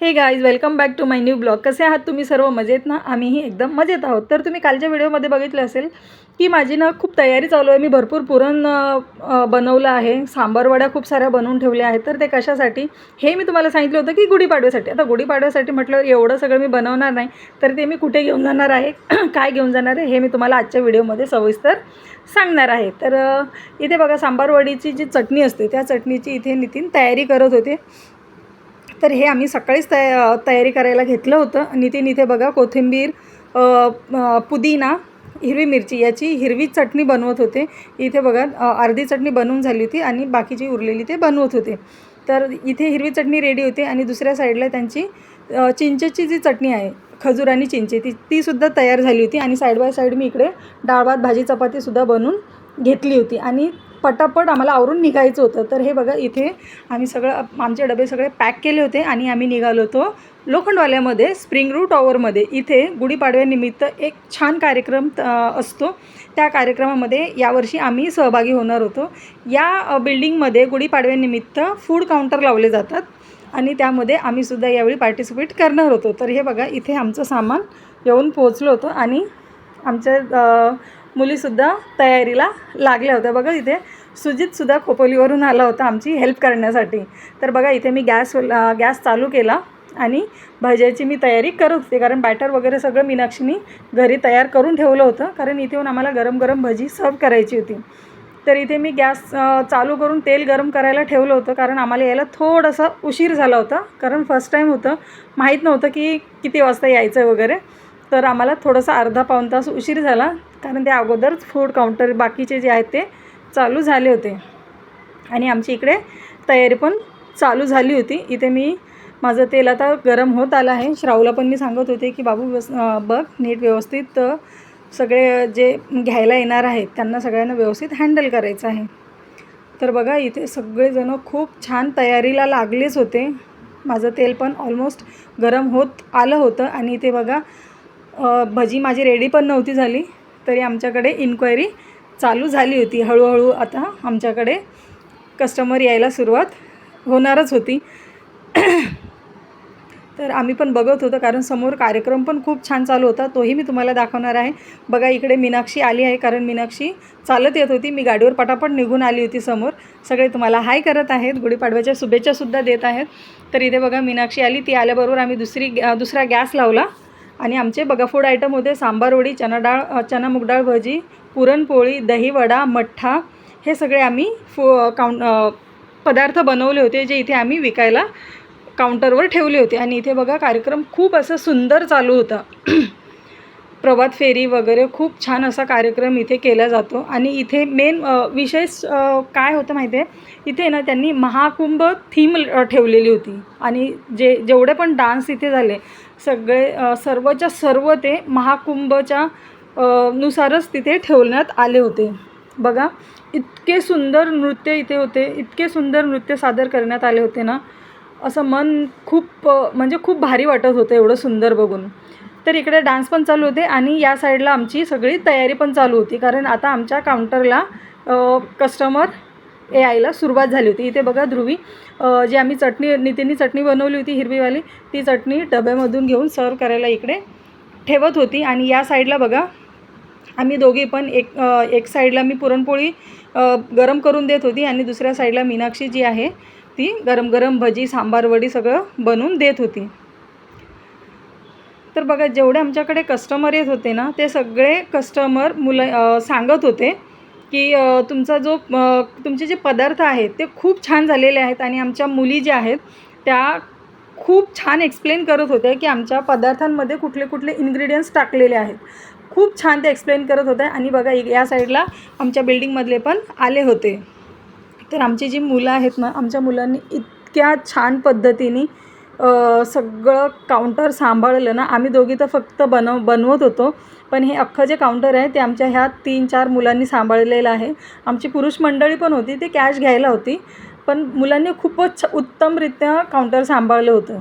Hey guys welcome back to my new blog कसे आहात तुम्ही सर्व? मजेत ना? आम्हीही एकदम मजेत आहोत. तर तुम्ही कालच्या व्हिडिओमध्ये बघितलं असेल की माझी ना खूप तयारी चालू आहे. मी भरपूर पुरण बनवलं आहे. सांबारवड्या खूप साऱ्या बनवून ठेवल्या आहेत. तर ते कशासाठी? हे मी तुम्हाला सांगितलं होतं की गुढीपाडव्यासाठी. आता गुढीपाडव्यासाठी म्हटलं एवढं सगळं मी बनवणार नाही. तर ते मी कुठे घेऊन जाणार आहे? काय घेऊन जाणार आहे? हे मी तुम्हाला आजच्या व्हिडिओमध्ये सविस्तर सांगणार आहे. तर इथे बघा सांबारवडीची जी चटणी असते त्या चटणीची इथे नितीन तयारी करत होते. तर हे आम्ही सकाळीच तया तयारी करायला घेतलं होतं. नितीन इथे बघा कोथिंबीर पुदिना हिरवी मिरची याची हिरवी चटणी बनवत होते. इथे बघा अर्धी चटणी बनवून झाली होती आणि बाकीची उरलेली ते बनवत होते. तर इथे हिरवी चटणी रेडी होते आणि दुसऱ्या साईडला त्यांची चिंचेची जी चटणी आहे खजूर आणि चिंचे ती तीसुद्धा तयार झाली होती. आणि साईड बाय साईड मी इकडे डाळ भात भाजी चपातीसुद्धा बनवून घेतली होती. आणि पटापट आम्हाला आवरून निघायचं होतं. तर हे बघा इथे आम्ही सगळं आमचे डबे सगळे पॅक केले होते आणि आम्ही निघालो होतो लोखंडवाल्यामध्ये स्प्रिंग रू टॉवरमध्ये इथे गुढीपाडव्यानिमित्त एक छान कार्यक्रम असतो. त्या कार्यक्रमामध्ये यावर्षी आम्ही सहभागी होणार होतो. या बिल्डिंगमध्ये गुढीपाडव्यानिमित्त फूड काउंटर लावले जातात आणि त्यामध्ये आम्हीसुद्धा यावेळी पार्टिसिपेट करणार होतो. तर हे बघा इथे आमचं सामान येऊन पोहोचलो होतं आणि आमच्या मुलीसुद्धा तयारीला लागल्या होत्या. बघा इथे सुजितसुद्धा खोपोलीवरून आला होता आमची हेल्प करण्यासाठी. तर बघा इथे मी गॅस गॅस चालू केला आणि भज्याची मी तयारी करत होते. कारण बॅटर वगैरे सगळं मीनाक्षीनी घरी तयार करून ठेवलं होतं. कारण इथे येऊन आम्हाला गरम गरम भजी सर्व करायची होती. तर इथे मी गॅस चालू करून तेल गरम करायला ठेवलं होतं. कारण आम्हाला यायला थोडासा उशीर झाला होता. कारण फर्स्ट टाईम होतं. माहीत नव्हतं की किती वाजता यायचं वगैरे. तर आम्हाला थोडासा अर्धा पाऊण तास उशीर झाला. कारण त्या अगोदरच फूड काउंटर बाकीचे जे आहेत ते चालू झाले होते. आणि आमची इकडे तयारी पण चालू झाली होती. इथे मी माझं तेल आता गरम होत आलं आहे. श्रावला पण मी सांगत होते की बाबू व्यवस बघ नीट व्यवस्थित सगळे जे घ्यायला येणार आहेत त्यांना सगळ्यांना व्यवस्थित हँडल करायचं आहे. तर बघा इथे सगळेजणं खूप छान तयारीला लागलेच होते. माझं तेल पण ऑलमोस्ट गरम होत आलं होतं. आणि इथे बघा भजी माझी रेडी पण नव्हती झाली. तरी आमच्याकडे इन्क्वायरी चालू झाली होती. हळूहळू आता आमच्याकडे कस्टमर यायला सुरुवात होणारच होती. तर आम्ही पण बघत होतो कारण समोर कार्यक्रम पण खूप छान चालू होता. तोही मी तुम्हाला दाखवणार आहे. बघा इकडे मीनाक्षी आली आहे कारण मीनाक्षी चालत येत होती. मी गाडीवर पटापट निघून आली होती समोर. सगळे तुम्हाला हाय करत आहेत. गुढीपाडव्याच्या शुभेच्छासुद्धा देत आहेत. तर इथे बघा मीनाक्षी आली. ती आल्याबरोबर आम्ही दुसरी दुसरा गॅस लावला. आणि आमचे बघा फूड आयटम होते सांबार वडी चना डाळ चना मूग डाळ भजी पुरणपोळी दहीवडा मठ्ठा हे सगळे आम्ही फू काउं पदार्थ बनवले होते जे इथे आम्ही विकायला काउंटरवर ठेवले होते. आणि इथे बघा कार्यक्रम खूप असं सुंदर चालू होता. प्रभात फेरी वगैरे खूप छान असा कार्यक्रम इथे केला जातो. आणि इथे मेन विशेष काय होतं माहिती आहे इथे ना त्यांनी महाकुंभ थीम ठेवलेली होती. आणि जे जेवढे पण डान्स इथे झाले सगळे सर्वच्या सर्व ते महाकुंभच्या नुसारच तिथे ठेवण्यात आले होते. बघा इतके सुंदर नृत्य इथे होते इतके सुंदर नृत्य सादर करण्यात आले होते ना असं मन खूप म्हणजे खूप भारी वाटत होतं एवढं सुंदर बघून. तर इकडे डान्स पण चालू होते आणि या साईडला आमची सगळी तयारी पण चालू होती. कारण आता आमच्या काउंटरला कस्टमर यायला सुरुवात झाली होती. इथे बघा ध्रुवी जी आम्ही चटणी नितींनी चटणी बनवली होती हिरवीवाली ती चटणी डब्यामधून घेऊन सर्व करायला इकडे ठेवत होती. आणि या साईडला बघा आम्ही दोघी पण एक एक साईडला मी पुरणपोळी गरम करून देत होती आणि दुसऱ्या साईडला मीनाक्षी जी आहे ती गरम गरम भजी सांबार वडी सगळं बनवून देत होती. तर बघा जेवढे आमच्याकडे कस्टमर येत होते ना ते सगळे कस्टमर मुलं सांगत होते की तुमचा जो तुमचे जे पदार्थ आहेत ते खूप छान झालेले आहेत आणि आमच्या मुली ज्या आहेत त्या खूप छान एक्सप्लेन करत होत्या की आमच्या पदार्थांमध्ये कुठले कुठले इन्ग्रेडियंट्स टाकलेले आहेत. खूप छान ते एक्सप्लेन करत होत्या आणि बघा या साईडला आमच्या बिल्डिंगमधले पण आले होते. तर आमची जी मुलं आहेत ना आमच्या मुलांनी इतक्या छान पद्धतीने सगळं काउंटर सांभाळलं ना आम्ही दोघी तर फक्त बनव बनवत होतो. पण हे अख्खं जे काउंटर आहे ते आमच्या ह्या तीन चार मुलांनी सांभाळलेलं आहे. आमची पुरुष मंडळी पण होती ते कॅश घ्यायला होती. पण मुलांनी खूपच छ- उत्तमरित्या काउंटर सांभाळलं होतं.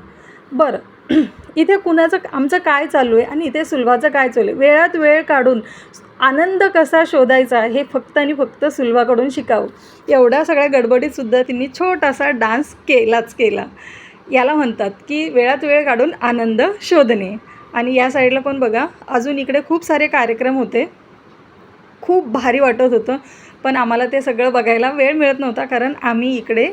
बरं इथे कुणाचं आमचं काय चालू आहे आणि इथे सुलभाचं काय चालू आहे? वेळात वेळ काढून आनंद कसा शोधायचा हे फक्त आणि फक्त सुलभाकडून शिकावं. एवढ्या सगळ्या गडबडीतसुद्धा तिने छोटासा डान्स केलाच केला. याला म्हणतात की वेळात वेळ काढून आनंद शोधणे. आणि या साईडला पण बघा अजून इकडे खूप सारे कार्यक्रम होते. खूप भारी वाटत होतं. पण आम्हाला ते सगळं बघायला वेळ मिळत नव्हता कारण आम्ही इकडे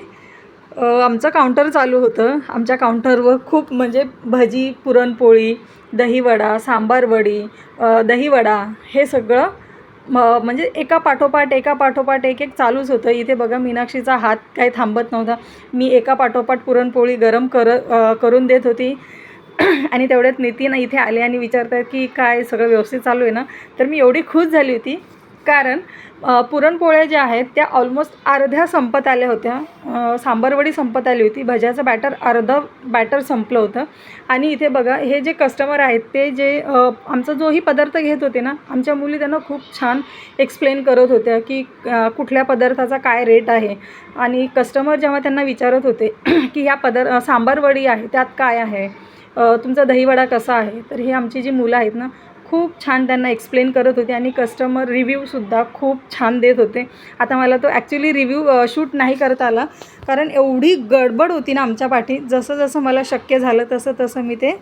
आमचं काउंटर चालू होतं. आमच्या काउंटरवर खूप म्हणजे भजी पुरणपोळी दहीवडा सांबारवडी दहीवडा हे सगळं म म्हणजे एका पाठोपाठ एका पाठोपाठ एक एक चालूच होतं. इथे बघा मीनाक्षीचा हात काही थांबत नव्हता. मी एका पाठोपाठ पुरणपोळी गरम कर करून देत होती. आणि तेवढ्यात नितीन इथे आले आणि विचारतात की काय सगळं व्यवस्थित चालू आहे ना? तर मी एवढी खुश झाली होती. कारण पुरणपोळ्या ज्या आहेत त्या ऑलमोस्ट अर्ध्या संपत आल्या होत्या. सांबरवडी सांबारवडी संपत आली होती. भज्याचं बॅटर अर्धं बॅटर संपलं होतं. आणि इथे बघा हे जे कस्टमर आहेत ते जे आमचा जोही पदार्थ घेत होते ना आमच्या मुली त्यांना खूप छान एक्सप्लेन करत होत्या की कुठल्या पदार्थाचा काय रेट आहे. आणि कस्टमर जेव्हा त्यांना विचारत होते की ह्या पदार्थ सांबारवडी आहे त्यात काय आहे? तुमचा दहीवडा कसा आहे? तर हे आमची जी मुलं आहेत ना खूप छान त्यांना एक्सप्लेन करत होते आणि कस्टमर रिव्ह्यूसुद्धा खूप छान देत होते. आता मला तो ॲक्च्युली रिव्ह्यू शूट नाही करता आला. कारण एवढी गडबड होती ना आमच्या पाठी. जसं जसं मला शक्य झालं तसं तसं मी ते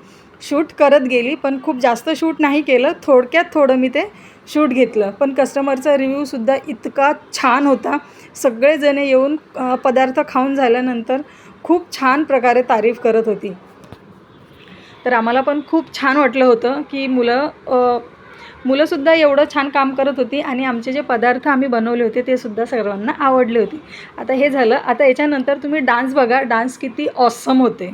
शूट करत गेली. पण खूप जास्त शूट नाही केलं. थोडक्यात थोडं मी ते शूट घेतलं. पण कस्टमरचा रिव्ह्यूसुद्धा इतका छान होता. सगळेजण येऊन पदार्थ खाऊन झाल्यानंतर खूप छान प्रकारे तारीफ करत होती. तर आम्हाला पण खूप छान वाटलं होतं की मुलं मुलंसुद्धा एवढं छान काम करत होती आणि आमचे जे पदार्थ आम्ही बनवले होते ते सुद्धा सर्वांना आवडले होते. आता हे झालं. आता याच्यानंतर तुम्ही डान्स बघा. डान्स किती ऑसम होते.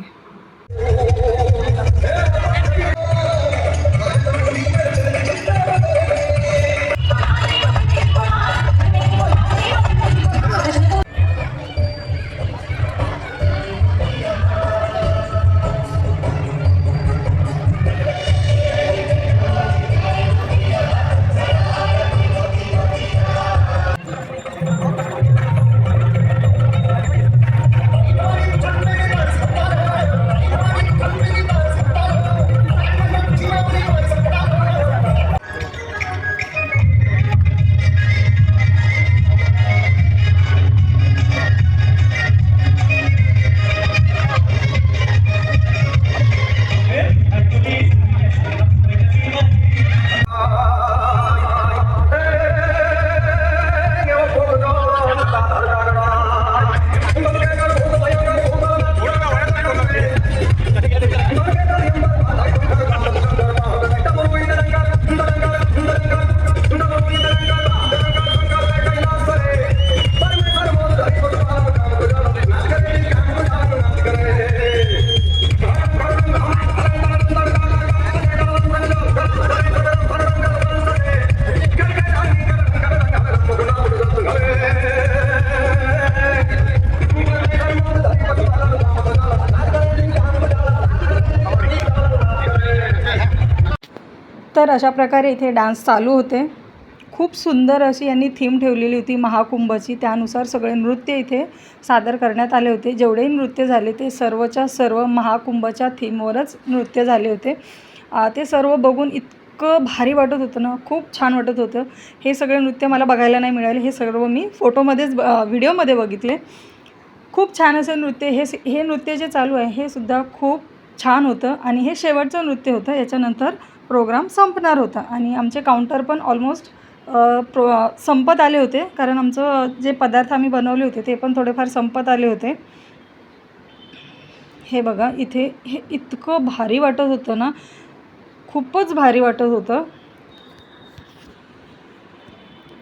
अशा प्रकारे इथे डान्स चालू होते. खूप सुंदर अशी यांनी थीम ठेवलेली होती महाकुंभची. त्यानुसार सगळे नृत्य इथे सादर करण्यात आले होते. जेवढेही नृत्य झाले ते सर्वच्या सर्व महाकुंभच्या थीमवरच नृत्य झाले होते. ते सर्व बघून इतकं भारी वाटत होतं ना. खूप छान वाटत होतं. हे सगळे नृत्य मला बघायला नाही मिळाले. हे सर्व मी फोटोमध्येच ब- व्हिडिओमध्ये बघितले. खूप छान असं नृत्य. हे हे नृत्य जे चालू आहे हे सुद्धा खूप छान होतं. आणि हे शेवटचं नृत्य होतं. याच्यानंतर प्रोग्राम संपणार होता आणि आमचे काउंटर पण ऑलमोस्ट प्रो संपत आले होते. कारण आमचं जे पदार्थ आम्ही बनवले होते ते पण थोडेफार संपत आले होते. हे बघा इथे हे इतकं भारी वाटत होतं ना. खूपच भारी वाटत होतं.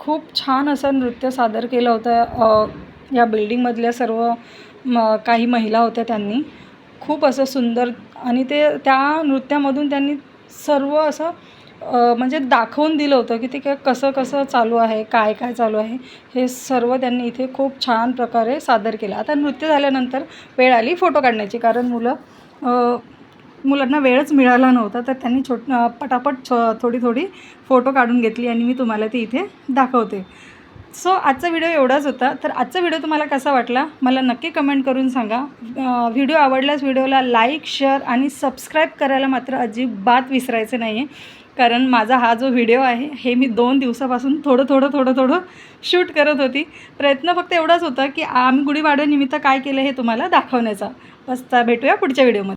खूप छान असं नृत्य सादर केलं होतं या बिल्डिंगमधल्या सर्व म काही महिला होत्या त्यांनी. खूप असं सुंदर आणि ते त्या नृत्यामधून त्यांनी सर्व असं म्हणजे दाखवून दिलं होतं की ते काय कसं कसं चालू आहे काय काय चालू आहे हे सर्व त्यांनी इथे खूप छान प्रकारे सादर केलं. आता नृत्य झाल्यानंतर वेळ आली फोटो काढण्याची कारण मुलं मुलांना वेळच मिळाला नव्हता तर त्यांनी छोट पटापट छ थोडी थोडी फोटो काढून घेतली आणि मी तुम्हाला ती इथे दाखवते. सो आजचा व्हिडिओ एवढाच होता. तर आजचा व्हिडिओ तुम्हाला कसा वाटला? मला नक्की कमेंट करून सांगा. व्हिडिओ आवडल्यास व्हिडिओला लाईक शेअर आणि सबस्क्राईब करायला मात्र अजिबात विसरायचं नाही आहे कारण माझा हा जो व्हिडिओ आहे हे मी दोन दिवसापासून थोडं थोडं थोडं थोडं शूट करत होती. प्रयत्न फक्त एवढाच होता की आम्ही गुढीवाड्यानिमित्त काय केलं हे तुम्हाला दाखवण्याचा. बसता भेटूया पुढच्या व्हिडिओमध्ये